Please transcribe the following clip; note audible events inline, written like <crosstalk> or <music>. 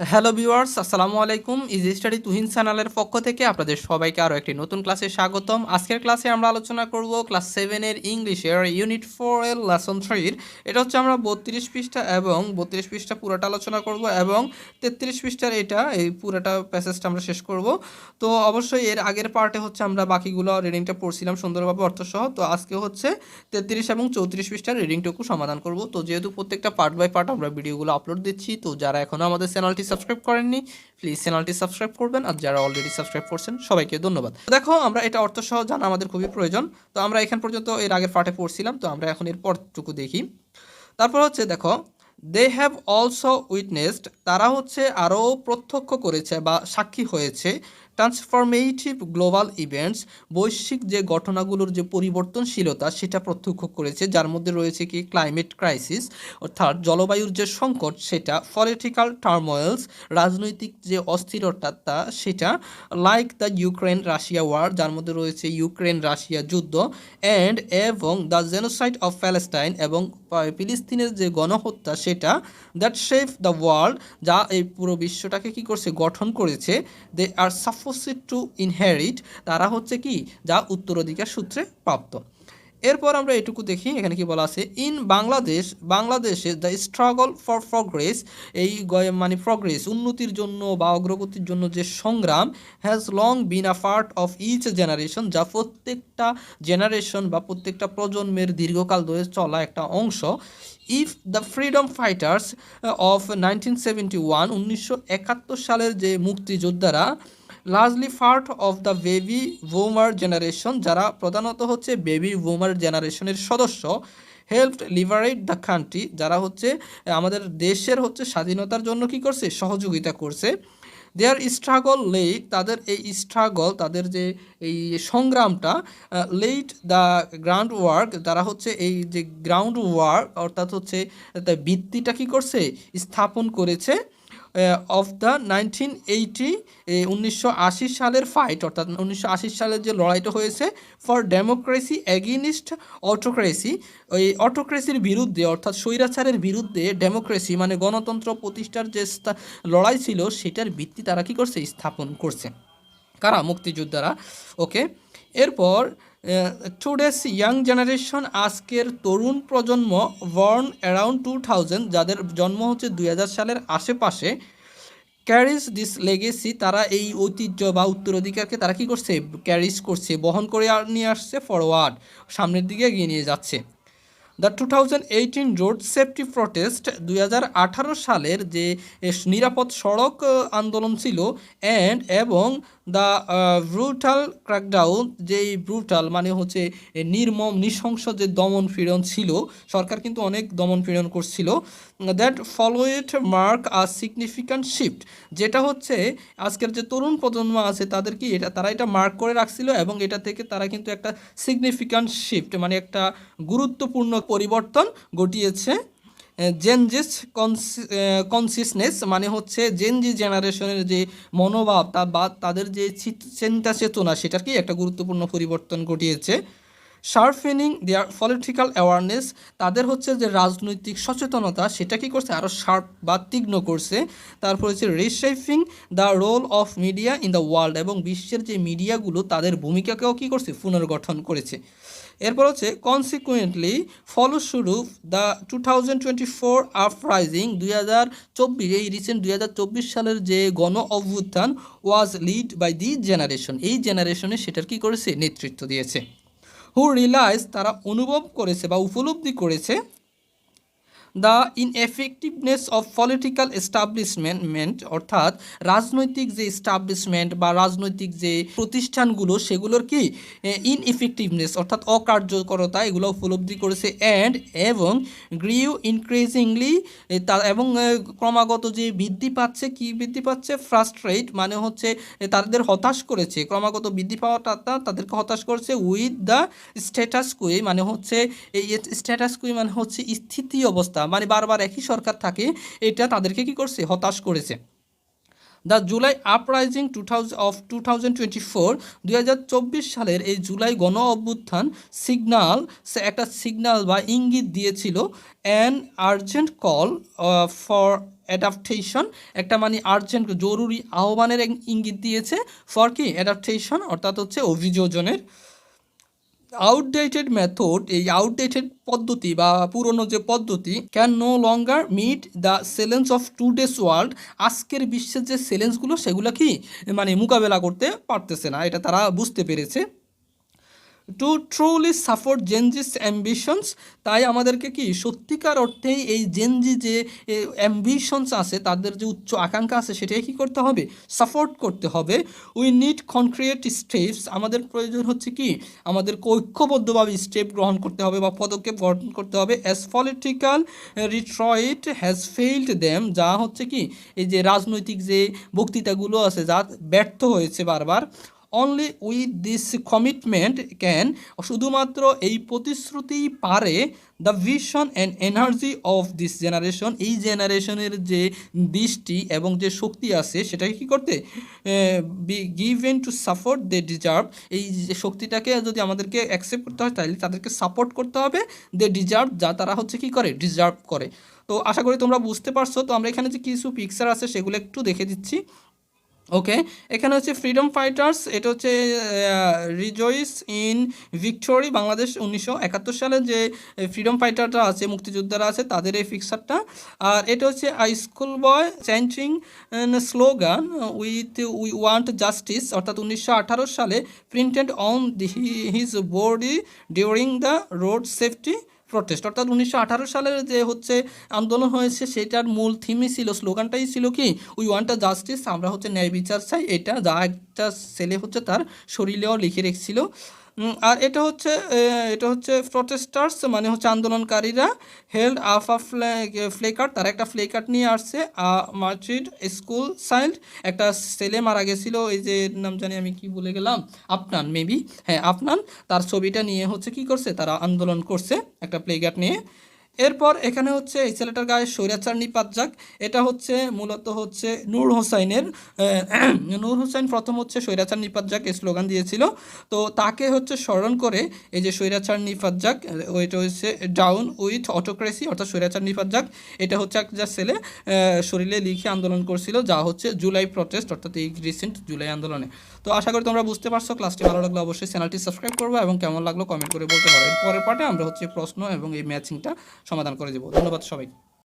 Hello viewers আসসালামু আলাইকুম। Easy study Tuhin চ্যানেলের পক্ষ থেকে আপনাদের সবাইকে আরও একটি নতুন ক্লাসে স্বাগতম। আজকের ক্লাসে আমরা আলোচনা করব ক্লাস সেভেনের ইংলিশের ইউনিট ফোর এর লেসন থ্রির এটা হচ্ছে আমরা বত্রিশ পৃষ্ঠা এবং বত্রিশ পৃষ্ঠা পুরোটা আলোচনা করব এবং তেত্রিশ পৃষ্ঠার এটা, এই পুরোটা প্যাসেজটা আমরা শেষ করব। তো অবশ্যই এর আগের পার্টে হচ্ছে আমরা বাকিগুলো রিডিংটা পড়ছিলাম সুন্দরভাবে অর্থসহ। তো আজকে হচ্ছে তেত্রিশ এবং চৌত্রিশ পৃষ্ঠার রিডিংটুকু সমাধান করব। তো যেহেতু প্রত্যেকটা পার্ট বাই পার্ট আমরা ভিডিওগুলো আপলোড দিচ্ছি, তো যারা এখনও আমাদের চ্যানেলটি সাবস্ক্রাইব করেননি প্লিজ চ্যানেলটি সাবস্ক্রাইব করবেন। আর যারা অলরেডি সাবস্ক্রাইব করছেন, সবাইকে ধন্যবাদ। দেখো, আমরা এটা অর্থসহ জানা আমাদের খুবই প্রয়োজন। তো আমরা এখান পর্যন্ত এর আগের পার্টে পড়ছিলাম, তো আমরা এখন এর পরটুকু দেখি। তারপর হচ্ছে দেখো দে হ্যাভ অলসো উইটনেসড তারা হচ্ছে আরও প্রত্যক্ষ করেছে বা সাক্ষী হয়েছে ট্রান্সফরমেটিভ গ্লোবাল ইভেন্টস বৈশ্বিক যে ঘটনাগুলোর যে পরিবর্তনশীলতা, সেটা প্রত্যক্ষ করেছে, যার মধ্যে রয়েছে কি? ক্লাইমেট ক্রাইসিস অর্থাৎ জলবায়ুর যে সংকট, সেটা পলিটিক্যাল টার্মোয়েলস রাজনৈতিক যে অস্থিরতা, তা সেটা like the Ukraine Russia war যার মধ্যে রয়েছে ইউক্রেন রাশিয়া যুদ্ধ অ্যান্ড এবং দ্য জেনোসাইড অফ প্যালেস্টাইন এবং ফিলিস্তিনের যে গণহত্যা, সেটা দ্যাট শেফ দ্য ওয়ার্ল্ড যা এই পুরো বিশ্বটাকে কি করছে? গঠন করেছে। দে আর সাপোসিড টু ইনহেরিট, তারা হচ্ছে কি? যা উত্তরাধিকার সূত্রে প্রাপ্ত। এরপর আমরা এটুকু দেখি, এখানে কি বলা আছে? ইন বাংলাদেশ, বাংলাদেশে দ্য স্ট্রাগল ফর প্রগ্রেস, এই মানে প্রগ্রেস, উন্নতির জন্য বা অগ্রগতির জন্য যে সংগ্রাম has long been a part of each generation যা প্রত্যেকটা জেনারেশন বা প্রত্যেকটা প্রজন্মের দীর্ঘকাল ধরে চলা একটা অংশ। If the freedom fighters of nineteen seventy one উনিশশো একাত্তর সালের যে মুক্তিযোদ্ধারা largely part of the baby boomer generation যারা প্রধানত হচ্ছে বেবি বুমার জেনারেশনের সদস্য হেল্প লিভারেট দ্য কান্ট্রি যারা হচ্ছে, আমাদের দেশের হচ্ছে স্বাধীনতার জন্য কি করছে? সহযোগিতা করছে। দেয়ার স্ট্রাগল লেট তাদের এই স্ট্রাগল তাদের যে এই সংগ্রামটা লেট দ্য গ্রাউন্ড ওয়ার্ক তারা হচ্ছে এই যে গ্রাউন্ড ওয়ার্ক অর্থাৎ হচ্ছে ভিত্তিটা কি করছে? স্থাপন করেছে। অফ দ্য নাইনটিন এইটি উনিশশো আশি সালের ফাইট অর্থাৎ উনিশশো আশি সালের যে লড়াইটা হয়েছে ফর ডেমোক্রেসি এগেনিস্ট অটোক্রেসি ওই অটোক্রেসির বিরুদ্ধে, অর্থাৎ স্বৈরাচারের বিরুদ্ধে ডেমোক্রেসি মানে গণতন্ত্র প্রতিষ্ঠার যে লড়াই ছিল, সেটার ভিত্তি তারা কি করছে? স্থাপন করছে। কারা? মুক্তিযোদ্ধারা। ওকে এরপর টুডেস ইয়াং জেনারেশন আজকের তরুণ প্রজন্ম বর্ন অ্যারাউন্ড টু থাউজেন্ড যাদের জন্ম হচ্ছে দুই হাজার সালের আশেপাশে ক্যারিজ দিস লেগেসি তারা এই ঐতিহ্য বা উত্তরাধিকারকে তারা কী করছে? ক্যারিজ করছে, বহন করে নিয়ে আসছে ফরওয়ার্ড সামনের দিকে এগিয়ে নিয়ে যাচ্ছে। The two thousand eighteen road safety protest দুই হাজার আঠারো সালের যে নিরাপদ সড়ক আন্দোলন ছিল অ্যান্ড এবং দ্য ব্রুটাল ক্র্যাকডাউন যেই ব্রুটাল মানে হচ্ছে নির্মম, নৃশংস যে দমন পীড়ন ছিল, সরকার কিন্তু অনেক দমন পীড়ন করছিল that follow it mark a significant shift যেটা হচ্ছে, আজকের যে তরুণ প্রজন্ম আছে তাদের কি এটা, তারা এটা মার্ক করে রাখছিল এবং এটা থেকে তারা কিন্তু একটা সিগনিফিক্যান্ট শিফট মানে একটা গুরুত্বপূর্ণ পরিবর্তন ঘটিয়েছে। জেনজিস কনসিসনেস মানে হচ্ছে জেনজি জেনারেশনের যে মনোভাব, তা বা, তাদের যে চিন্তা চেতনা সেটার কি একটা গুরুত্বপূর্ণ পরিবর্তন ঘটিয়েছে। শার্পেনিং দেয়ার পলিটিক্যাল অ্যাওয়ারনেস, তাদের হচ্ছে যে রাজনৈতিক সচেতনতা, সেটা কি করছে? আরও শার্প বা তীক্ষ্ণ করছে। তারপর হচ্ছে reshaping the role of media in the world এবং বিশ্বের যে মিডিয়াগুলো, তাদের ভূমিকাকেও কি করছে? পুনর্গঠন করেছে। এরপর হচ্ছে কনসিকুয়েন্টলি ফলস্বরূপ the two thousand twenty four uprising দুই হাজার চব্বিশ, এই রিসেন্ট দুই হাজার চব্বিশ সালের যে গণ অভ্যুত্থান was led by the generation এই জেনারেশনে সেটার কি করেছে? নেতৃত্ব দিয়েছে। হু রিলাইজ তারা অনুভব করেছে বা উপলব্ধি করেছে the ineffectiveness of political establishment, অর্থাৎ রাজনৈতিক যে এস্টাবলিশমেন্ট বা রাজনৈতিক যে প্রতিষ্ঠানগুলো, সেগুলোর কি? ইনএফেক্টিভনেস অর্থাৎ অকার্যকরতা, এগুলো উপলব্ধি করেছে অ্যান্ড এবং গ্রিউ ইনক্রিজিংলি তা, এবং ক্রমাগত যে বৃদ্ধি পাচ্ছে, কি বৃদ্ধি পাচ্ছে? ফ্রাস্ট্রেট মানে হচ্ছে তাদের হতাশ করেছে। ক্রমাগত বৃদ্ধি পাওয়াটা তাদেরকে হতাশ করেছে উইথ দ্য স্ট্যাটাস কুই মানে হচ্ছে এই স্ট্যাটাস কুই মানে হচ্ছে স্থিতি অবস্থা। মানে বারবার একই সরকার থাকে, এটা তাদেরকে কি করছে? হতাশ করেছে। The July uprising two of two thousand twenty four সালের এই জুলাই গণ অভ্যুত্থান সিগনাল, সে একটা সিগনাল বা ইঙ্গিত দিয়েছিল an urgent call for adaptation একটা মানে আর্জেন্ট জরুরি আহ্বানের ইঙ্গিত দিয়েছে ফর কি? অ্যাডাপ্টেশন অর্থাৎ হচ্ছে অভিযোজনের। আউটডেটেড মেথড এই আউটডেটেড পদ্ধতি বা পুরনো যে পদ্ধতি can no longer meet the challenge of today's world আজকের বিশ্বের যে চ্যালেঞ্জগুলো সেগুলো কি? মানে মোকাবেলা করতে পারতেছে না। এটা তারা বুঝতে পেরেছে। To truly support Gen Z's ambitions তাই আমাদেরকে কি সত্যিকার অর্থেই এই জেনজি যে অ্যাম্বিশনস আছে, তাদের যে উচ্চ আকাঙ্ক্ষা আছে, সেটাই কী করতে হবে? সাপোর্ট করতে হবে। উই নিড কনক্রিয়েট স্টেপস আমাদের প্রয়োজন হচ্ছে কি? আমাদের ঐক্যবদ্ধভাবে স্টেপ গ্রহণ করতে হবে বা পদক্ষেপ গ্রহণ করতে হবে। As political retreat has failed them যা হচ্ছে কি? এই যে রাজনৈতিক যে বক্তৃতাগুলো আছে, যা ব্যর্থ হয়েছে বারবার only with this commitment can শুধুমাত্র এই প্রতিশ্রুতি পারে the vision and energy of this generation এই জেনারেশনের যে দৃষ্টি এবং যে শক্তি আছে, সেটাকে কী করতে be given to support they deserve এই যে শক্তিটাকে যদি আমাদেরকে অ্যাকসেপ্ট করতে হয়, তাহলে তাদেরকে সাপোর্ট করতে হবে দে ডিজার্ভ যা তারা হচ্ছে কি করে ডিজার্ভ করে। তো আশা করি তোমরা বুঝতে পারছ, তো আমরা এখানে যে কিছু পিকচার আছে, সেগুলো একটু দেখে দিচ্ছি। ওকে এখানে হচ্ছে ফ্রিডম ফাইটার্স এটা হচ্ছে রিজয়েস ইন ভিক্টোরি বাংলাদেশ উনিশশো একাত্তর সালে যে ফ্রিডম ফাইটাররা আছে, মুক্তিযোদ্ধারা আছে, তাদের এই ফিক্সারটা আর এটা হচ্ছে I school boy chanting slogan with we want justice অর্থাৎ উনিশশো আঠারো সালে printed on the his body during the road safety protest অর্থাৎ উনিশশো আঠারো সালের যে হচ্ছে আন্দোলন হয়েছে, সেটার মূল থিমই ছিল, স্লোগানটাই ছিল কি? উই ওয়ান্ট আ জাস্টিস আমরা হচ্ছে ন্যায় বিচার চাই। এটা যা একটা ছেলে হচ্ছে তার শরীরেও লিখে রেখেছিল। আর এটা হচ্ছে এটা হচ্ছে প্রটেস্টার্স মানে হচ্ছে আন্দোলনকারীরা হেল্ড আফ আ ফ্লেকার তারা একটা ফ্লেকার নিয়ে আসছে, আ মার্চিড স্কুল সাইল্ড একটা ছেলে মারা গেছিল, এই যে নাম জানি আমি কি বলে গেলাম আপনান মেবি হ্যাঁ আপনান তার ছবিটা নিয়ে হচ্ছে কি করছে, তারা আন্দোলন করছে, একটা প্লেকার্ড নিয়ে। এরপর এখানে হচ্ছে এই ছেলেটার গায়ে স্বৈরাচার নিপাত যাক। এটা হচ্ছে মূলত হচ্ছে নূর হোসাইনের <clears throat> নূর হোসাইন প্রথম হচ্ছে স্বৈরাচার নিপাত যাক স্লোগান দিয়েছিল। তো তাকে হচ্ছে স্মরণ করে এই যে স্বৈরাচার নিপাত যাক ওইটা হচ্ছে ডাউন উইথ অটোক্রেসি অর্থাৎ স্বৈরাচার নিপাত যাক। এটা হচ্ছে এক যা ছেলে শরীরে লিখে আন্দোলন করছিল, যা হচ্ছে জুলাই প্রটেস্ট অর্থাৎ এই রিসেন্ট জুলাই আন্দোলনে। তো আশা করি তোমরা বুঝতে পারছ ক্লাসটি ভালো লাগলে অবশ্যই চ্যানেলটি সাবস্ক্রাইব করব এবং কেমন লাগল কমেন্ট করে বলতে পারো। এর পরের পার্টে আমরা হচ্ছে প্রশ্ন এবং এই ম্যাচিংটা সমাধান করে দেবো। ধন্যবাদ সবাইকে।